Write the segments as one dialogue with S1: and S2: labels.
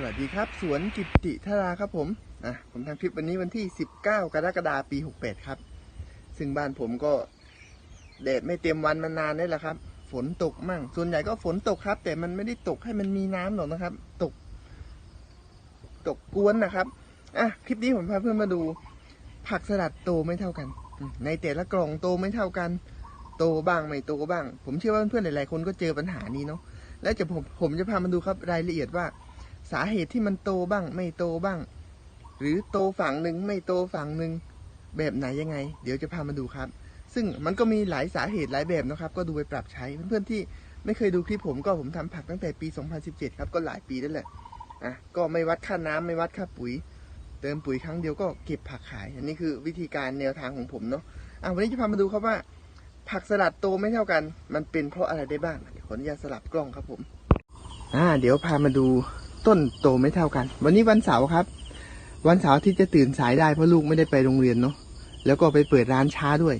S1: สวัสดีครับ สวนกิตติธาราครับผมอะผมทำคลิปวันนี้วันที่ 19 กรกฎาคมปี 68 ครับ ซึ่งบ้านผมก็แดดไม่เต็มวันมานานนี่แหละครับ ฝนตกมั่ง ส่วนใหญ่ก็ฝนตกครับ แต่มันไม่ได้ตกให้มันมีน้ำหรอกนะครับ ตก ตกกวนนะครับอะคลิปนี้ผมพาเพื่อนมาดู ผักสลัดโตไม่เท่ากัน ในแต่ละกล่องโตไม่เท่ากัน โตบ้างไม่โตบ้าง ผมเชื่อว่าเพื่อนๆหลายๆคนก็เจอปัญหานี้เนาะแล้วจะผมผมจะพามาดูครับรายละเอียดว่า สาเหตุที่มันโตบ้าง ไม่โตบ้าง หรือโตฝั่งหนึ่งไม่โตฝั่งหนึ่งแบบไหนยังไง เดี๋ยวจะพามาดูครับ ซึ่งมันก็มีหลายสาเหตุหลายแบบนะครับ ก็ดูไปปรับใช้เพื่อนๆที่ไม่เคยดูคลิปผมก็ผมทำผักตั้งแต่ปี 2017 ครับก็หลายปีแล้วแหละอะก็ไม่วัดค่าน้ำไม่วัดค่าปุ๋ย เติมปุ๋ยครั้งเดียวก็เก็บผักขาย อันนี้คือวิธีการแนวทางของผมเนาะอะวันนี้จะพามาดูครับว่า ผักสลัดโตไม่เท่ากัน มันเป็นเพราะอะไรได้บ้างเดี๋ยวขออนุญาตสลับกล้องครับผมอ่าเดี๋ยวพามาดู ต้นโตไม่เท่ากัน วันนี้วันเสาร์ครับ วันเสาร์ที่จะตื่นสายได้เพราะลูกไม่ได้ไปโรงเรียนเนาะแล้วก็ไปเปิดร้านช้าด้วย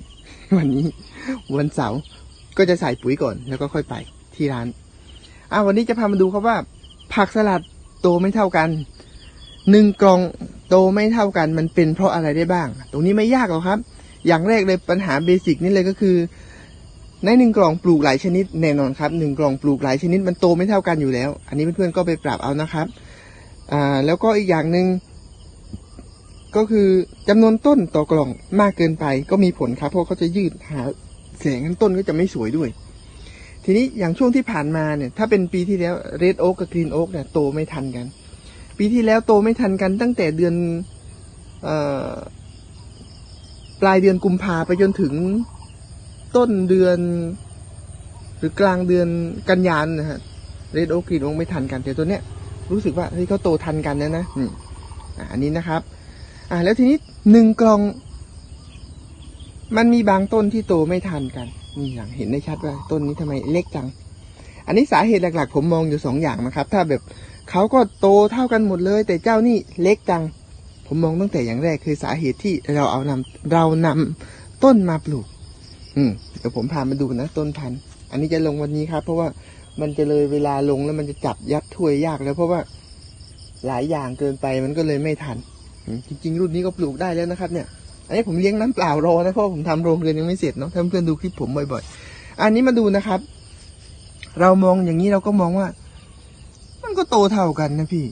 S1: วันนี้วันเสาร์ก็จะใส่ปุ๋ยก่อน แล้วก็ค่อยไปที่ร้านอ่าวันนี้จะพามาดูครับว่า ผักสลัดโตไม่เท่ากันหนึ่งกล่องโตไม่เท่ากัน มันเป็นเพราะอะไรได้บ้าง ตรงนี้ไม่ยากหรอกครับ อย่างแรกเลยปัญหาเบสิกนี่เลยก็คือ ในหนึ่งกล่องปลูกหลายชนิดแน่นอนครับหนึ่งกล่องปลูกหลายชนิดมันโตไม่เท่ากันอยู่แล้ว อันนี้เพื่อนๆก็ไปปรับเอานะครับอ่าแล้วก็อีกอย่างหนึ่งก็คือจำนวนต้นต่อกล่องมากเกินไปก็มีผลครับ เพราะเขาจะยืดหาแสงต้นก็จะไม่สวยด้วย ทีนี้อย่างช่วงที่ผ่านมาเนี่ย ถ้าเป็นปีที่แล้วเรดโอ๊กกับกรีนโอ๊กเนี่ยโตไม่ทันกัน ปีที่แล้วโตไม่ทันกันตั้งแต่เดือนออปลายเดือนกุมภาไปจนถึง ต้นเดือน หรือกลางเดือนกันยานนะฮะเรดโอกรีนโอไม่ทันกันแต่ตัวเนี้ยรู้สึกว่าเฮ้ยเขาโตทันกันนะนะอ่าอันนี้นะครับอ่าแล้วทีนี้หนึ่งกล่อง มันมีบางต้นที่โตไม่ทันกันนี่อย่างเห็นได้ชัดว่าต้นนี้ทำไมเล็กจัง อันนี้สาเหตุหลักๆ ผมมองอยู่สองอย่างนะครับ ถ้าแบบเขาก็โตเท่ากันหมดเลย แต่เจ้านี่เล็กจัง ผมมองตั้งแต่อย่างแรกคือสาเหตุที่เราเอานำเรานำต้นมาปลูก อืมเดี๋ยวผมพามาดูนะต้นพันธุ์อันนี้จะลงวันนี้ครับ เพราะว่ามันจะเลยเวลาลงแล้วมันจะจับยัดถ้วยยากแล้ว เพราะว่าหลายอย่างเกินไปมันก็เลยไม่ทันจริงๆรุ่นนี้ก็ปลูกได้แล้วนะครับ เนี่ย อันนี้ผมเลี้ยงน้ำเปล่ารอนะเพราะผมทำโรงเรือนยังไม่เสร็จเนาะถ้านเพื่อนดูคลิปผมบ่อยๆ อันนี้มาดูนะครับ เรามองอย่างนี้เราก็มองว่า มันก็โตเท่ากันนะพี่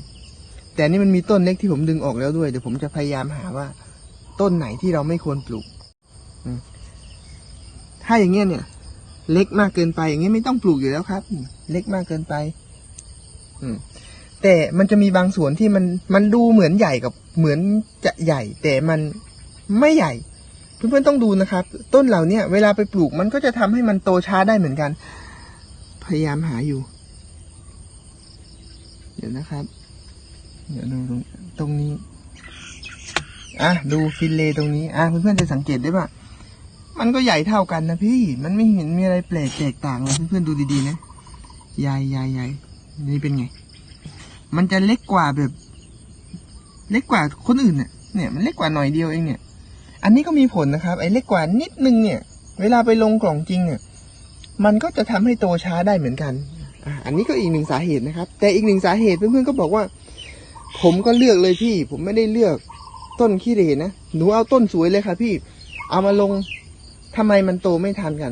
S1: แต่นนี่มันมีต้นเล็กที่ผมดึงออกแล้วด้วยเดี๋ยวผมจะพยายามหาว่า ต้นไหนที่เราไม่ควรปลูก ถ้าอย่างเงี้ยเนี่ย เล็กมากเกินไป อย่างเงี้ยไม่ต้องปลูกอยู่แล้วครับ เล็กมากเกินไป อืมแต่มันจะมีบางส่วนที่มันมันดูเหมือนใหญ่กับเหมือนจะใหญ่ แต่มันไม่ใหญ่ เพื่อนๆต้องดูนะครับ ต้นเหล่าเนี้ยเวลาไปปลูกมันก็จะทำให้มันโตช้าได้เหมือนกัน พยายามหาอยู่ เดี๋ยวนะครับ เดี๋ยวดูตรงตรงนี้ อะดูฟิลเลตรงนี้ อะเพื่อนๆจะสังเกตได้ว่า มันก็ใหญ่เท่ากันนะพี่ มันไม่เห็นมีอะไรแปลกแตกต่างเลยเพื่อนๆดูดีๆนะ ใหญ่ใหญ่ใหญ่นี่เป็นไง มันจะเล็กกว่าแบบ เล็กกว่าคนอื่นเนี่ยเนี่ยมันเล็กกว่าหน่อยเดียวเองเนี่ย อันนี้ก็มีผลนะครับ ไอ้เล็กกว่านิดนึงเนี่ย เวลาไปลงกล่องจริงเนี่ย มันก็จะทำให้โตช้าได้เหมือนกัน อันนี้ก็อีกหนึ่งสาเหตุนะครับ แต่อีกหนึ่งสาเหตุเพื่อนๆก็บอกว่า ผมก็เลือกเลยพี่ ผมไม่ได้เลือกต้นขี้เหร่นะ หนูเอาต้นสวยเลยค่ะพี่ เอามาลง ทำไมมันโตไม่ทันกัน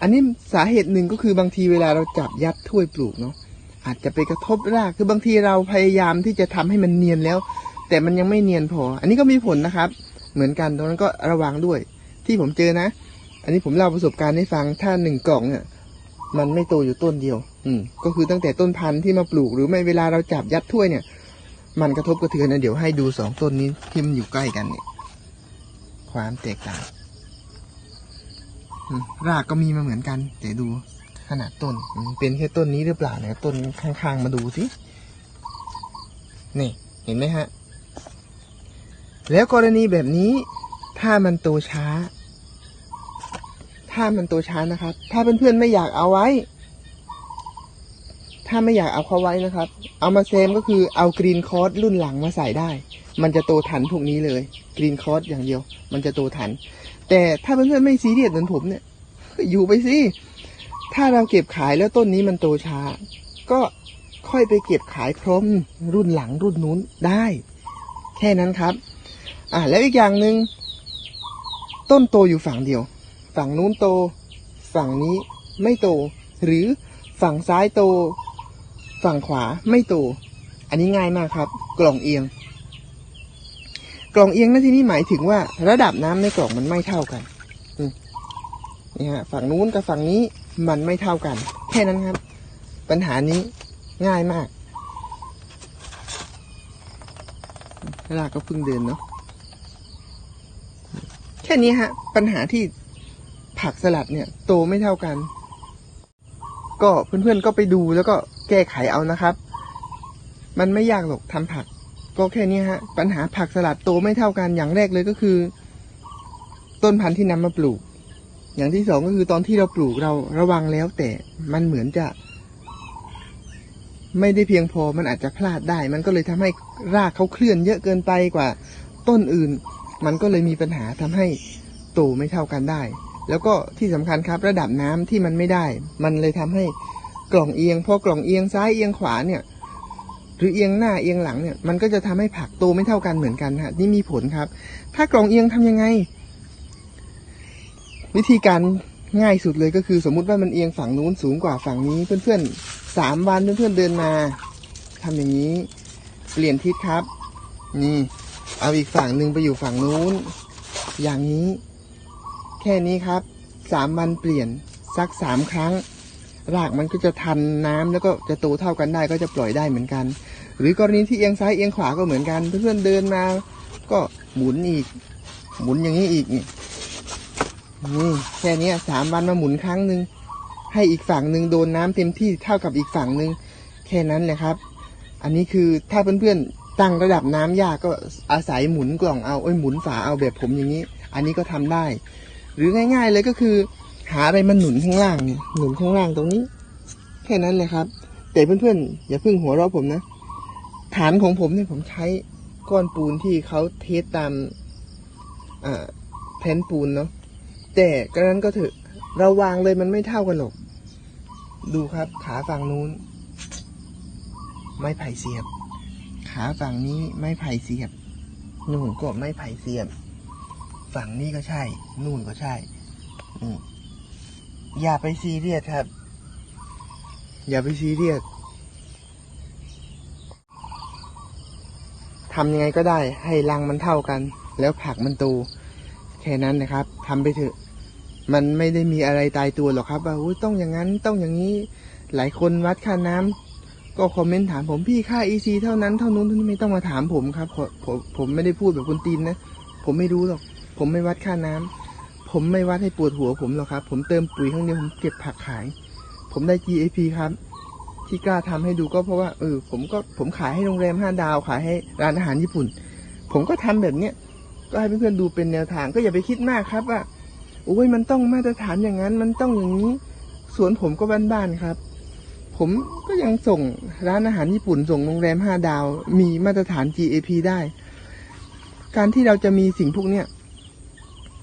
S1: อันนี้สาเหตุหนึ่งก็คือบางทีเวลาเราจับยัดถ้วยปลูกเนาะอาจจะไปกระทบราก คือบางทีเราพยายามที่จะทำให้มันเนียนแล้ว แต่มันยังไม่เนียนพอ อันนี้ก็มีผลนะครับ เหมือนกันตรงนั้นก็ระวังด้วย ที่ผมเจอนะ อันนี้ผมเล่าประสบการณ์ให้ฟัง ถ้าหนึ่งกล่องเนี่ยมันไม่โตอยู่ต้นเดียว อืม ก็คือตั้งแต่ต้นพันธุ์ที่มาปลูกหรือไม่เวลาเราจับยัดถ้วยเนี่ย มันกระทบกระเทือนนะเดี๋ยวให้ดูสองต้นนี้ที่มันอยู่ใกล้กันเนี่ย ความแตกต่าง รากก็มีมาเหมือนกันแต่ดูขนาดต้น เป็นแค่ต้นนี้หรือเปล่าเนี่ยต้นข้างๆมาดูสินี่เห็นไหมฮะ แล้วกรณีแบบนี้ถ้ามันโตช้า ถ้ามันโตช้านะครับ ถ้าเพื่อนๆไม่อยากเอาไว้ ถ้าไม่อยากเอาเขาไว้นะครับ เอามาเซมก็คือเอากรีนคอร์สรุ่นหลังมาใส่ได้ มันจะโตทันพวกนี้เลยกรีนคอร์สอย่างเดียว มันจะโตทัน แต่ถ้าเพื่อนๆไม่ซีเรียสเหมือนผมเนี่ย อยู่ไปสิถ้าเราเก็บขายแล้วต้นนี้มันโตช้า ก็ค่อยไปเก็บขายพร้อมรุ่นหลังรุ่นนู้นได้ แค่นั้นครับ อ่าแล้วอีกอย่างหนึ่งต้นโตอยู่ฝั่งเดียว ฝั่งนู้นโต ฝั่งนี้ไม่โต หรือฝั่งซ้ายโต ฝั่งขวาไม่โตอันนี้ง่ายมากครับ กล่องเอียง กล่องเอียงนั่นที่นี่หมายถึงว่า ระดับน้ำในกล่องมันไม่เท่ากันนี่ฮะฝั่งนู้นกับฝั่งนี้มันไม่เท่ากัน แค่นั้นครับ ปัญหานี้ง่ายมากเวลาก็เพิ่งเดินเนาะแค่นี้ฮะ ปัญหาที่ผักสลัดเนี่ย โตไม่เท่ากัน ก็เพื่อนๆก็ไปดูแล้วก็ แก้ไขเอานะครับ มันไม่ยากหรอกทำผัก ก็แค่นี้ฮะ ปัญหาผักสลัดโตไม่เท่ากันอย่างแรกเลยก็คือ ต้นพันธุ์ที่นำมาปลูก อย่างที่สองก็คือตอนที่เราปลูกเราระวังแล้ว แต่มันเหมือนจะ ไม่ได้เพียงพอมันอาจจะพลาดได้ มันก็เลยทำให้รากเขาเคลื่อนเยอะเกินไปกว่า ต้นอื่น มันก็เลยมีปัญหาทำให้โตไม่เท่ากันได้ แล้วก็ที่สำคัญครับ ระดับน้ำที่มันไม่ได้ มันเลยทำให้ กล่องเอียงพอกล่องเอียงซ้ายเอียงขวาเนี่ย หรือเอียงหน้าเอียงหลังเนี่ย มันก็จะทำให้ผักโตไม่เท่ากันเหมือนกันฮะนี่มีผลครับ ถ้ากล่องเอียงทำยังไง วิธีการง่ายสุดเลยก็คือสมมุติว่ามันเอียงฝั่งนู้นสูงกว่าฝั่งนี้ เพื่อนๆสามวันเพื่อนๆเดินมาทำอย่างนี้ เปลี่ยนทิศครับ นี่ เอาอีกฝั่งหนึ่งไปอยู่ฝั่งนู้น อย่างนี้ แค่นี้ครับสามวันเปลี่ยนสักสามครั้ง รากมันก็จะทันน้ำแล้วก็จะโตเท่ากันได้ก็จะปล่อยได้เหมือนกัน หรือกรณีที่เอียงซ้ายเอียงขวาก็เหมือนกัน เพื่อนๆเดินมา ก็หมุนอีก หมุนอย่างนี้อีกนี่นี่แค่นี้สามวันมาหมุนครั้งหนึ่งให้อีกฝั่งหนึ่งโดนน้ำเต็มที่เท่ากับอีกฝั่งหนึ่งแค่นั้นแหละครับ อันนี้คือถ้าเพื่อนๆตั้งระดับน้ำยากก็อาศัยหมุนกล่องเอาเอ้ยหมุนฝาเอาแบบผมอย่างนี้ อันนี้ก็ทำได้ หรือง่าย ๆเลยก็คือ หาอะไรมาหนุนข้างล่างเนี่ยหนุนข้างล่างตรงนี้ แค่นั้นเลยครับ แต่เพื่อนๆอย่าเพิ่งหัวเราะผมนะ ฐานของผมเนี่ยผมใช้ก้อนปูนที่เขาเทสตามแผ่นปูนเนาะแต่กระนั้นก็เถอะเราวางเลยมันไม่เท่ากันหรอก ดูครับ ขาฝั่งนู้น ไม้ไผ่เสียบ ขาฝั่งนี้ไม้ไผ่เสียบนู่นก็ไม้ไผ่เสียบ ฝั่งนี้ก็ใช่ นู่นก็ใช่อืม อย่าไปซีเรียสครับ อย่าไปซีเรียสทำยังไงก็ได้ให้รังมันเท่ากัน แล้วผักมันโตแค่นั้นนะครับทำไปเถอะ มันไม่ได้มีอะไรตายตัวหรอกครับว่าต้องอย่างนั้นต้องอย่างนี้หลายคนวัดค่าน้ำก็คอมเมนต์ถามผมพี่ค่า EC เท่านั้นเท่านู้นท่านไม่ต้องมาถามผมครับผมผมผมไม่ได้พูดแบบคนตีนนะ ผมไม่รู้หรอก ผมไม่วัดค่าน้ำ ผมไม่วัดให้ปวดหัวผมหรอกครับ ผมเติมปุ๋ยครั้งเดียวผมเก็บผักขาย ผมได้ GAP ครับ ที่กล้าทำให้ดูก็เพราะว่าเออผมก็ผมขายให้โรงแรมห้าดาวขายให้ร้านอาหารญี่ปุ่น ผมก็ทำแบบเนี้ยก็ให้เพื่อนๆดูเป็นแนวทางก็อย่าไปคิดมากครับว่าโอ้ยมันต้องมาตรฐานอย่างนั้น มันต้องอย่างนี้สวนผมก็บ้านๆครับ ผมก็ยังส่งร้านอาหารญี่ปุ่น ส่งโรงแรมห้าดาว มีมาตรฐาน GAP ได้ การที่เราจะมีสิ่งพวกเนี้ย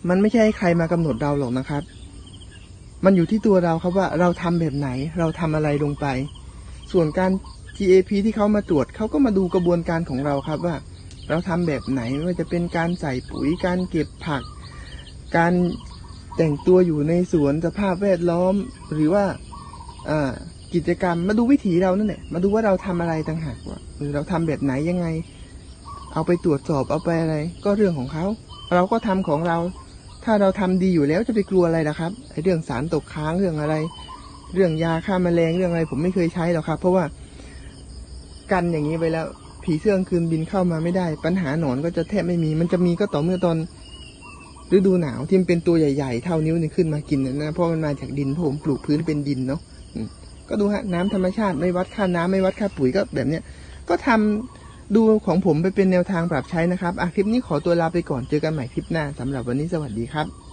S1: มันไม่ใช่ให้ใครมากำหนดเราหรอกนะครับ มันอยู่ที่ตัวเราครับว่าเราทำแบบไหน เราทำอะไรลงไป ส่วนการ GAP ที่เขามาตรวจเขาก็มาดูกระบวนการของเราครับว่า เราทำแบบไหนไม่ว่าจะเป็นการใส่ปุ๋ยการเก็บผัก การแต่งตัวอยู่ในสวนสภาพแวดล้อม หรือว่ากิจกรรมมาดูวิถีเรานั่นแหละมาดูว่าเราทำอะไรต่างหากว่าหรือเราทำแบบไหนยังไง เอาไปตรวจสอบเอาไปอะไร ก็เรื่องของเขา เราก็ทำของเรา ถ้าเราทำดีอยู่แล้วจะไปกลัวอะไรล่ะครับไอ้เรื่องสารตกค้างเรื่องอะไร เรื่องยาฆ่าแมลงเรื่องอะไร ผมไม่เคยใช้หรอกครับ เพราะว่ากันอย่างนี้ไปแล้ว ผีเสื้อกลางคืนบินเข้ามาไม่ได้ ปัญหาหนอนก็จะแทบไม่มี มันจะมีก็ต่อเมื่อตอนฤดูหนาวที่มันเป็นตัวใหญ่ๆ เท่านิ้วนี่ขึ้นมากินนะเพราะมันมาจากดินเพราะผมปลูกพื้นเป็นดินเนาะก็ดูฮะน้ำธรรมชาติไม่วัดค่าน้ำไม่วัดค่าปุ๋ยก็แบบเนี้ยก็ทำ ดูของผมไปเป็นแนวทางปรับใช้นะครับอะคลิปนี้ขอตัวลาไปก่อนเจอกันใหม่คลิปหน้าสำหรับวันนี้สวัสดีครับ